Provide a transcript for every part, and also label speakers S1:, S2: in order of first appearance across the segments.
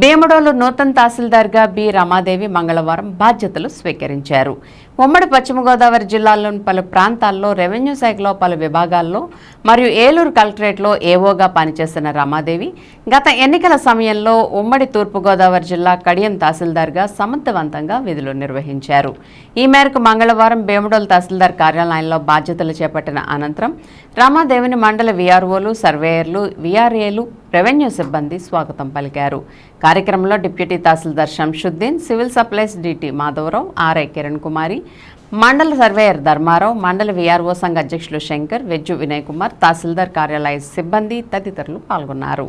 S1: భీమడోలు నూతన తహసీల్దార్గా బి. రమాదేవి మంగళవారం బాధ్యతలు స్వీకరించారు. ఉమ్మడి పశ్చిమ గోదావరి జిల్లాలోని పలు ప్రాంతాల్లో రెవెన్యూ శాఖలో పలు విభాగాల్లో మరియు ఏలూరు కలెక్టరేట్లో ఏవోగా పనిచేస్తున్న రమాదేవి గత ఎన్నికల సమయంలో ఉమ్మడి తూర్పుగోదావరి జిల్లా కడియం తహసీల్దార్గా సమర్థవంతంగా విధులు నిర్వహించారు. ఈ మేరకు మంగళవారం భీమడోలు తహసీల్దార్ కార్యాలయంలో బాధ్యతలు చేపట్టిన అనంతరం రమాదేవిని మండల విఆర్ఓలు సర్వేయర్లు విఆర్ఏలు రెవెన్యూ సిబ్బంది స్వాగతం పలికారు. కార్యక్రమంలో deputy tahsildar Shamshuddin civil supplies DT Madhavarao RI Kiran Kumari మండల సర్వేయర్ ధర్మారావు మండల విఆర్ఓ సంఘ అధ్యక్షులు శంకర్ వెజ్జు వినయ్ కుమార్ తహసీల్దార్ కార్యాలయ సిబ్బంది తదితరులు పాల్గొన్నారు.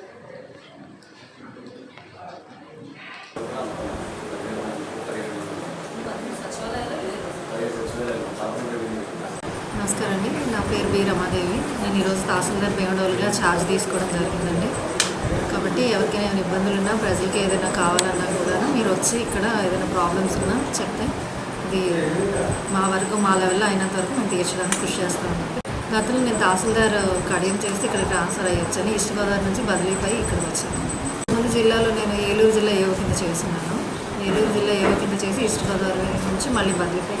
S2: నమస్కారం అండి. నా పేరు బి రమాదేవి. నేను ఈరోజు తహసీల్దార్ భీమడోలుగా ఛార్జ్ తీసుకోవడం జరిగిందండి కాబట్టి ఎవరికైనా ఏమైనా ఇబ్బందులు ఉన్నా ప్రజలకి ఏదైనా కావాలన్నా కూడా మీరు వచ్చి ఇక్కడ ఏదైనా ప్రాబ్లమ్స్ ఉన్నా చెప్తే ఇది మా వరకు మా లెవెల్లో అయినంత వరకు మేము తీర్చడానికి కృషి చేస్తాను గతంలో నేను తహసీల్దార్ కడియం చేసి ఇక్కడ ట్రాన్స్ఫర్ అయ్యొచ్చని ఈస్ట్ గోదావరి నుంచి బదిలీపై ఇక్కడికి వచ్చాను. ముందు జిల్లాలో నేను ఏలూరు జిల్లా ఏవో కింద చేస్తున్నాను. ఏలూరు జిల్లా ఏవో కింద చేసి ఈస్ట్ గోదావరి నుంచి మళ్ళీ బదిలీపై